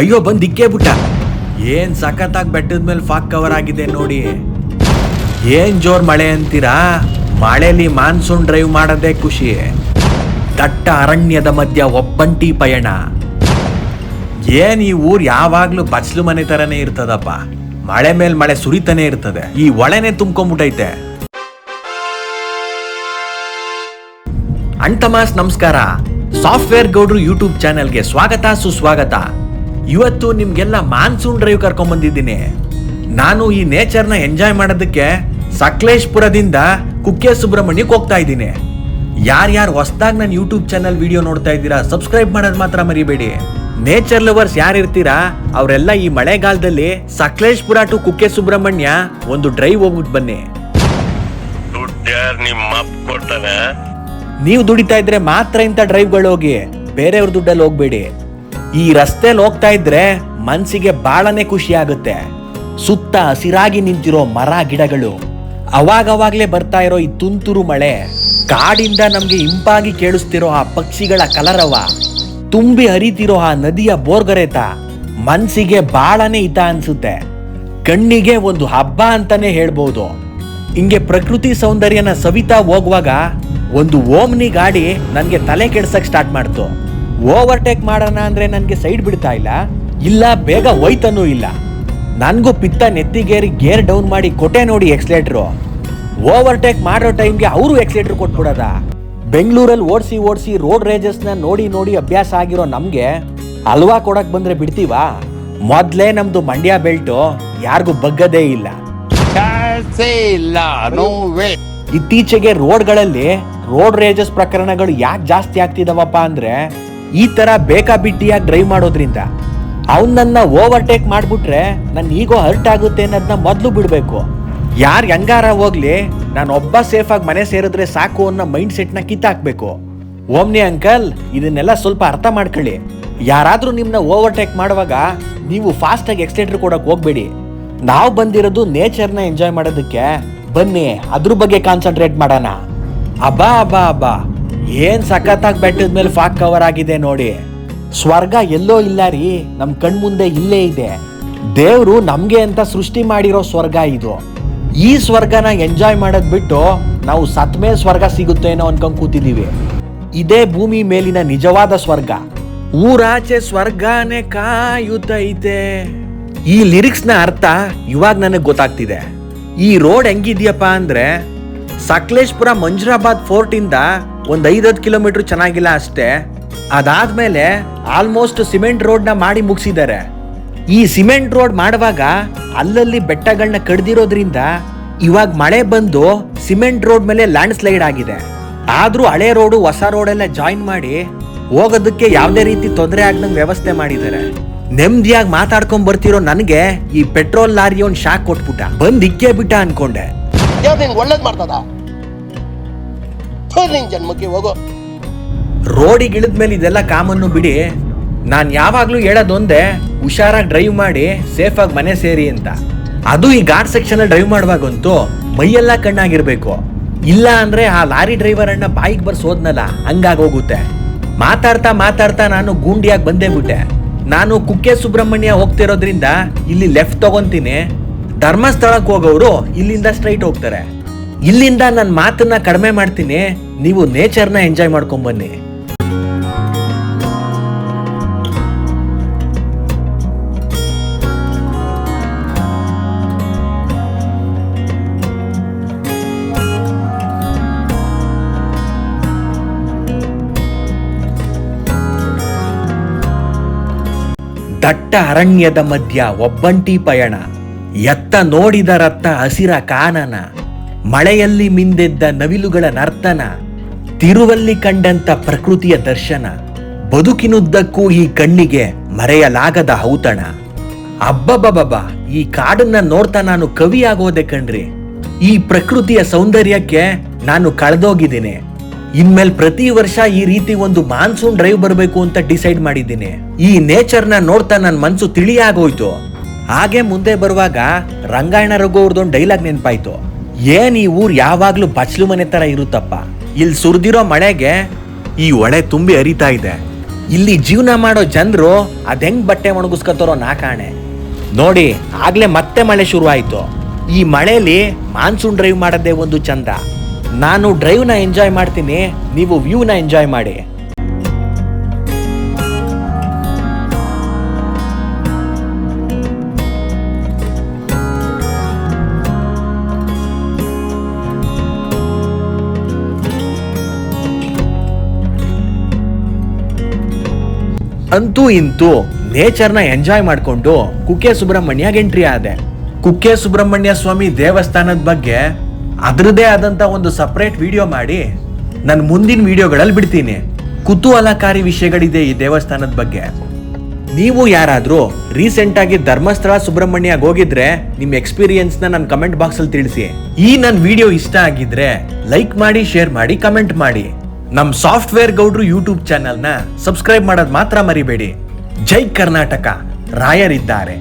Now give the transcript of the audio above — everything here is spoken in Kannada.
ಅಯ್ಯೋ, ಬಂದ್ ಇಕ್ಕೇ ಬಿಟ್ಟ. ಏನ್ ಸಖತ್ತಾಗಿ ಬೆಟ್ಟದ ಮೇಲೆ ಫಾಕ್ ಕವರ್ ಆಗಿದೆ ನೋಡಿ. ಏನ್ ಜೋರ್ ಮಳೆ ಅಂತೀರಾ? ಮಳೆಲಿ ಮಾನ್ಸೂನ್ ಡ್ರೈವ್ ಮಾಡೋದೇ ಖುಷಿ. ದಟ್ಟ ಅರಣ್ಯದ ಮಧ್ಯ ಒಬ್ಬಂಟಿ ಪಯಣ. ಏನ್ ಈ ಊರ್ ಯಾವಾಗ್ಲೂ ಬಚ್ಲು ಮನೆ ತರನೇ ಇರ್ತದಪ್ಪ. ಮಳೆ ಮೇಲ್ ಮಳೆ ಸುರಿತಾನೆ ಇರ್ತದೆ. ಈ ಒಳೆನೆ ತುಂಬ್ಕೊಂಬಿಟ್ಟೈತೆ ಅಂಟಮಾಸ್ ನಮಸ್ಕಾರ. ಸಾಫ್ಟ್ವೇರ್ ಗೌಡ್ರು ಯೂಟ್ಯೂಬ್ ಚಾನೆಲ್ಗೆ ಸ್ವಾಗತ, ಸುಸ್ವಾಗತ. ಇವತ್ತು ನಿಮ್ಗೆಲ್ಲ ಮಾನ್ಸೂನ್ ಡ್ರೈವ್ ಕರ್ಕೊಂಡ್ಬಂದಿದ್ದೀನಿ ನಾನು ಈ ನೇಚರ್ನ ಎಂಜಾಯ್ ಮಾಡೋದಕ್ಕೆ ಸಕಲೇಶ್ಪುರದಿಂದ ಕುಕ್ಕೆ ಸುಬ್ರಹ್ಮಣ್ಯಕ್ಕೆ ಹೋಗ್ತಾ ಇದ್ದೀನಿ. ಯಾರ್ಯಾರು ಹೊಸ್ದಾಗ್ ನನ್ನ ಯೂಟ್ಯೂಬ್ ಚಾನಲ್ ವಿಡಿಯೋ ನೋಡ್ತಾ ಇದ್ದೀರಾ ಸಬ್ಸ್ಕ್ರೈಬ್ ಮಾಡೋದು ಮಾತ್ರ ಮರಿಬೇಡಿ. ನೇಚರ್ ಲವರ್ಸ್ ಯಾರು ಇರ್ತೀರಾ ಅವರೆಲ್ಲ ಈ ಮಳೆಗಾಲದಲ್ಲಿ ಸಕಲೇಶ್ಪುರ ಟು ಕುಕ್ಕೆ ಸುಬ್ರಹ್ಮಣ್ಯ ಒಂದು ಡ್ರೈವ್ ಹೋಗ್ಬಿಟ್ಟು ಬನ್ನಿ. ನೀವು ದುಡಿತಾ ಇದ್ರೆ ಮಾತ್ರ ಇಂಥ ಡ್ರೈವ್ಗಳು ಹೋಗಿ ಬೇರೆಯವ್ರ ದುಡ್ಡಲ್ಲಿ ಹೋಗ್ಬೇಡಿ. ಈ ರಸ್ತೆಲಿ ಹೋಗ್ತಾ ಇದ್ರೆ ಮನ್ಸಿಗೆ ಬಾಳನೆ ಖುಷಿ ಆಗುತ್ತೆ. ಸುತ್ತ ಹಸಿರಾಗಿ ನಿಂತಿರೋ ಮರ ಗಿಡಗಳು, ಅವಾಗವಾಗ್ಲೇ ಬರ್ತಾ ಇರೋ ಈ ತುಂತುರು ಮಳೆ, ಕಾಡಿಂದ ನಮ್ಗೆ ಇಂಪಾಗಿ ಕೇಳಿಸ್ತಿರೋ ಆ ಪಕ್ಷಿಗಳ ಕಲರವ, ತುಂಬಿ ಹರಿತಿರೋ ಆ ನದಿಯ ಬೋರ್ಗರೆತ ಮನ್ಸಿಗೆ ಬಾಳನೆ ಹಿತ ಅನ್ಸುತ್ತೆ. ಕಣ್ಣಿಗೆ ಒಂದು ಹಬ್ಬ ಅಂತಾನೆ ಹೇಳ್ಬೋದು. ಹಿಂಗೆ ಪ್ರಕೃತಿ ಸೌಂದರ್ಯನ ಸವಿತಾ ಹೋಗುವಾಗ ಒಂದು ಓಮ್ನಿ ಗಾಡಿ ನನಗೆ ತಲೆ ಕೆಡ್ಸಕ್ ಸ್ಟಾರ್ಟ್ ಮಾಡ್ತು. ಓವರ್ಟೇಕ್ ಮಾಡೋಣ ಅಂದ್ರೆ ನನಗೆ ಸೈಡ್ ಬಿಡ್ತಾ ಇಲ್ಲ. ಇಲ್ಲ ಬೇಗ ಹೋಯ್ತನೂ ಇಲ್ಲ. ನನಗೂ ಪಿತ್ತ ನೆತ್ತಿಗೇರಿ ಗೇರ್ ಡೌನ್ ಮಾಡಿ ಕೊಟ್ಟೆ ನೋಡಿ ಎಕ್ಸ್ಲೇಟ್ರು. ಓವರ್ಟೇಕ್ ಮಾಡೋ ಟೈಮ್ಗೆ ಅವರು ಎಕ್ಸ್ಲೇಟ್ರ್ ಕೊಟ್ಬಿಡೋದ? ಬೆಂಗಳೂರಲ್ಲಿ ಓಡಿಸಿ ಓಡಿಸಿ ರೋಡ್ ರೇಜಸ್ನ ನೋಡಿ ನೋಡಿ ಅಭ್ಯಾಸ ಆಗಿರೋ ನಮಗೆ ಹಲ್ವಾ ಕೊಡಕ್ ಬಂದ್ರೆ ಬಿಡ್ತೀವಾ? ಮೊದ್ಲೇ ನಮ್ದು ಮಂಡ್ಯ ಬೆಲ್ಟು ಯಾರಿಗೂ ಬಗ್ಗದೇ ಇಲ್ಲ. ಇತ್ತೀಚೆಗೆ ರೋಡ್ಗಳಲ್ಲಿ ರೋಡ್ ರೇಜಸ್ ಪ್ರಕರಣಗಳು ಯಾಕೆ ಜಾಸ್ತಿ ಆಗ್ತಿದಾವಪ್ಪ ಅಂದ್ರೆ ಈ ತರ ಬೇಕಾಬಿಟ್ಟಿಯಾಗಿ ಡ್ರೈವ್ ಮಾಡೋದ್ರಿಂದ. ಅವನನ್ನ ಓವರ್ಟೇಕ್ ಮಾಡ್ಬಿಟ್ರೆ ನನ್ನ ಈಗೋ ಹರ್ಟ್ ಆಗುತ್ತೆ ಅನ್ನೋದನ್ನ ಮೊದಲು ಬಿಡಬೇಕು. ಯಾರು ಹೆಂಗಾರ ಹೋಗ್ಲಿ, ನಾನು ಒಬ್ಬ ಸೇಫ್ ಆಗಿ ಮನೆ ಸೇರಿದ್ರೆ ಸಾಕು ಅನ್ನೋ ಮೈಂಡ್ ಸೆಟ್ನ ಕಿತ್ತಾಕ್ಬೇಕು. ಓಮ್ನಿ ಅಂಕಲ್, ಇದನ್ನೆಲ್ಲ ಸ್ವಲ್ಪ ಅರ್ಥ ಮಾಡ್ಕೊಳ್ಳಿ. ಯಾರಾದರೂ ನಿಮ್ಮನ್ನ ಓವರ್ಟೇಕ್ ಮಾಡುವಾಗ ನೀವು ಫಾಸ್ಟ್ ಆಗಿ ಎಕ್ಸ್ಲೇಟರ್ ಕೊಡಕ್ ಹೋಗ್ಬೇಡಿ. ನಾವು ಬಂದಿರೋದು ನೇಚರ್ನ ಎಂಜಾಯ್ ಮಾಡೋದಕ್ಕೆ ಬನ್ನಿ, ಅದ್ರ ಬಗ್ಗೆ ಕಾನ್ಸಂಟ್ರೇಟ್ ಮಾಡೋಣ. ಅಬ್ಬಾ ಅಬ್ಬಾ ಅಬ್ಬಾ. ಏನ್ ಸಖತ್ತಾಗಿ ಬೆಟ್ಟದ ಮೇಲೆ ಫಾಕ್ ಕವರ್ ಆಗಿದೆ ನೋಡಿ. ಸ್ವರ್ಗ ಎಲ್ಲೋ ಇಲ್ಲ ರೀ, ನಮ್ ಕಣ್ಮುಂದೆ ಇಲ್ಲೇ ಇದೆ. ದೇವ್ರು ನಮ್ಗೆ ಅಂತ ಸೃಷ್ಟಿ ಮಾಡಿರೋ ಸ್ವರ್ಗ ಇದು. ಈ ಸ್ವರ್ಗನ ಎಂಜಾಯ್ ಮಾಡೋದ್ ಬಿಟ್ಟು ನಾವು ಸತ್ಮೇ ಸ್ವರ್ಗ ಸಿಗುತ್ತೇನೋ ಅನ್ಕೊಂಡ್ ಕೂತಿದೀವಿ. ಇದೇ ಭೂಮಿ ಮೇಲಿನ ನಿಜವಾದ ಸ್ವರ್ಗ. ಊರಾಚೆ ಸ್ವರ್ಗನೇ ಕಾಯುತ್ತೈತೆ ಈ ಲಿರಿಕ್ಸ್ನ ಅರ್ಥ ಇವಾಗ ನನಗೆ ಗೊತ್ತಾಗ್ತಿದೆ. ಈ ರೋಡ್ ಹೆಂಗಿದ್ಯಪ್ಪ ಅಂದ್ರೆ ಸಕಲೇಶ್ಪುರ ಮಂಜುರಾಬಾದ್ ಫೋರ್ಟ್ ಇಂದ ಒಂದ್ ಐದತ್ತು ಕಿಲೋಮೀಟರ್ ಚೆನ್ನಾಗಿಲ್ಲ ಅಷ್ಟೇ. ಅದಾದ್ಮೇಲೆ ಆಲ್ಮೋಸ್ಟ್ ಸಿಮೆಂಟ್ ರೋಡ್ನ ಮಾಡಿ ಮುಗಿಸಿದ್ದಾರೆ. ಈ ಸಿಮೆಂಟ್ ರೋಡ್ ಮಾಡುವಾಗ ಅಲ್ಲಲ್ಲಿ ಬೆಟ್ಟಗಳನ್ನ ಕಡ್ದಿರೋದ್ರಿಂದ ಇವಾಗ ಮಳೆ ಬಂದು ಸಿಮೆಂಟ್ ರೋಡ್ ಮೇಲೆ ಲ್ಯಾಂಡ್ ಸ್ಲೈಡ್ ಆಗಿದೆ. ಆದರೂ ಹಳೆ ರೋಡು ಹೊಸ ರೋಡೆಲ್ಲ ಜಾಯಿನ್ ಮಾಡಿ ಹೋಗೋದಕ್ಕೆ ಯಾವುದೇ ರೀತಿ ತೊಂದರೆ ಆಗ್ದಂಗೆ ವ್ಯವಸ್ಥೆ ಮಾಡಿದ್ದಾರೆ. ನೆಮ್ಮದಿಯಾಗಿ ಮಾತಾಡ್ಕೊಂಡ್ ಬರ್ತಿರೋ ನನಗೆ ಈ ಪೆಟ್ರೋಲ್ ಲಾರಿ ಒಂದು ಶಾಕ್ ಕೊಟ್ಬಿಟ್ಟ. ಬಂದ್ ಇಕ್ಕೇ ಬಿಟ್ಟ ಅನ್ಕೊಂಡೆ ಒಳ್ಳೇದು ಮಾಡ್ತದ? ನಿನ್ ಜನ್ಮಕ್ಕೆ ಹೋಗೋ. ರೋಡಿಗೆ ಇಳಿದ್ಮೇಲೆ ಇದೆಲ್ಲ ಕಾಮನ್ನು ಬಿಡಿ. ನಾನು ಯಾವಾಗ್ಲೂ ಹೇಳೋದೊಂದೇ, ಹುಷಾರಾಗಿ ಡ್ರೈವ್ ಮಾಡಿ ಸೇಫ್ ಆಗಿ ಮನೆ ಸೇರಿ ಅಂತ. ಅದು ಈ ಘಾಟ್ ಸೆಕ್ಷನ್ ಅಲ್ಲಿ ಡ್ರೈವ್ ಮಾಡುವಾಗಂತೂ ಮೈಯೆಲ್ಲ ಕಣ್ಣಾಗಿರ್ಬೇಕು. ಇಲ್ಲ ಅಂದ್ರೆ ಆ ಲಾರಿ ಡ್ರೈವರ್ ಅಣ್ಣ ಬಾಯಿಗೆ ಬರ್ಸೋದ್ನಲ್ಲ ಹಂಗಾಗೋಗುತ್ತೆ ಮಾತಾಡ್ತಾ ಮಾತಾಡ್ತಾ ನಾನು ಗೂಂಡಿಯಾಗಿ ಬಂದೇ ಬಿಟ್ಟೆ. ನಾನು ಕುಕ್ಕೆ ಸುಬ್ರಹ್ಮಣ್ಯ ಹೋಗ್ತಿರೋದ್ರಿಂದ ಇಲ್ಲಿ ಲೆಫ್ಟ್ ತಗೊಂತೀನಿ. ಧರ್ಮಸ್ಥಳಕ್ಕೆ ಹೋಗೋರು ಇಲ್ಲಿಂದ ಸ್ಟ್ರೈಟ್ ಹೋಗ್ತಾರೆ. ಇಲ್ಲಿಂದ ನನ್ನ ಮಾತನ್ನ ಕಡಿಮೆ ಮಾಡ್ತೀನಿ. ನೀವು ನೇಚರ್ನ ಎಂಜಾಯ್ ಮಾಡ್ಕೊಂಡ್ ಬನ್ನಿ. ದಟ್ಟ ಅರಣ್ಯದ ಮಧ್ಯ ಒಬ್ಬಂಟಿ ಪಯಣ. ಎತ್ತ ನೋಡಿದ ರತ್ತ ಹಸಿರ ಕಾನನ. ಮಳೆಯಲ್ಲಿ ಮಿಂದೆದ್ದ ನವಿಲುಗಳ ನರ್ತನ, ತಿರುವಲ್ಲಿ ಕಂಡಂತ ಪ್ರಕೃತಿಯ ದರ್ಶನ, ಬದುಕಿನುದ್ದಕ್ಕೂ ಈ ಕಣ್ಣಿಗೆ ಮರೆಯಲಾಗದ ಔತಣ. ಅಬ್ಬಬಬಬ ಈ ಕಾಡನ್ನ ನೋಡ್ತಾ ನಾನು ಕವಿ ಆಗೋದೆ ಕಣ್ರಿ. ಈ ಪ್ರಕೃತಿಯ ಸೌಂದರ್ಯಕ್ಕೆ ನಾನು ಕಳೆದೋಗಿದ್ದೀನಿ. ಇನ್ಮೇಲೆ ಪ್ರತಿ ವರ್ಷ ಈ ರೀತಿ ಒಂದು ಮಾನ್ಸೂನ್ ಡ್ರೈವ್ ಬರಬೇಕು ಅಂತ ಡಿಸೈಡ್ ಮಾಡಿದ್ದೀನಿ. ಈ ನೇಚರ್ನ ನೋಡ್ತಾ ನನ್ನ ಮನ್ಸು ತಿಳಿಯಾಗೋಯ್ತು. ಹಾಗೆ ಮುಂದೆ ಬರುವಾಗ ರಂಗಾಯಣ ರಘು ಅವ್ರದ್ದೊಂದು ಡೈಲಾಗ್ ನೆನಪಾಯ್ತು. ಏನ್ ಈ ಊರ್ ಯಾವಾಗ್ಲೂ ಬಚ್ಲು ಮನೆ ತರ ಇರುತ್ತಪ್ಪ? ಇಲ್ಲಿ ಸುರಿದಿರೋ ಮಳೆಗೆ ಈ ಒಳೆ ತುಂಬಿ ಹರಿತಾ ಇದೆ. ಇಲ್ಲಿ ಜೀವನ ಮಾಡೋ ಜನರು ಅದೆಂಗ್ ಬಟ್ಟೆ ಒಣಗಿಸ್ಕೊತಾರೋ ನಾ ಕಾಣೆ. ನೋಡಿ, ಆಗ್ಲೇ ಮತ್ತೆ ಮಳೆ ಶುರುವಾಯಿತು. ಈ ಮಳೆಲಿ ಮಾನ್ಸೂನ್ ಡ್ರೈವ್ ಮಾಡೋದೇ ಒಂದು ಚಂದ. ನಾನು ಡ್ರೈವ್ನ ಎಂಜಾಯ್ ಮಾಡ್ತೀನಿ, ನೀವು ವ್ಯೂನ ಎಂಜಾಯ್ ಮಾಡಿ. ಅಂತೂ ಇಂತೂ ನೇಚರ್ನ ಎಂಜಾಯ್ ಮಾಡಿಕೊಂಡು ಕುಕ್ಕೆ ಸುಬ್ರಹ್ಮಣ್ಯಗೆ ಎಂಟ್ರಿ ಆದೆ. ಕುಕ್ಕೆ ಸುಬ್ರಹ್ಮಣ್ಯ ಸ್ವಾಮಿ ದೇವಸ್ಥಾನದ ಬಗ್ಗೆ ಅದರದೇ ಆದಂತ ಒಂದು ಸಪ್ರೇಟ್ ವಿಡಿಯೋ ಮಾಡಿ ನನ್ನ ಮುಂದಿನ ವಿಡಿಯೋಗಳಲ್ಲಿ ಬಿಡ್ತೀನಿ. ಕುತೂಹಲಕಾರಿ ವಿಷಯಗಳಿದೆ ಈ ದೇವಸ್ಥಾನದ ಬಗ್ಗೆ. ನೀವು ಯಾರಾದರೂ ರೀಸೆಂಟ್ ಆಗಿ ಧರ್ಮಸ್ಥಳ ಸುಬ್ರಹ್ಮಣ್ಯಗೆ ಹೋಗಿದ್ರೆ ನಿಮ್ಮ ಎಕ್ಸ್ಪೀರಿಯನ್ಸ್ನ ನನ್ನ ಕಮೆಂಟ್ ಬಾಕ್ಸ್ ಅಲ್ಲಿ ತಿಳಿಸಿ. ಈ ನನ್ನ ವಿಡಿಯೋ ಇಷ್ಟ ಆಗಿದ್ರೆ ಲೈಕ್ ಮಾಡಿ ಶೇರ್ ಮಾಡಿ ಕಮೆಂಟ್ ಮಾಡಿ. ನಮ್ ಸಾಫ್ಟ್ವೇರ್ ಗೌಡ್ರು ಯೂಟ್ಯೂಬ್ ಚಾನೆಲ್ನ ಸಬ್ಸ್ಕ್ರೈಬ್ ಮಾಡೋದು ಮಾತ್ರ ಮರಿಬೇಡಿ. ಜೈ ಕರ್ನಾಟಕ. ರಾಯರಿದ್ದಾರೆ.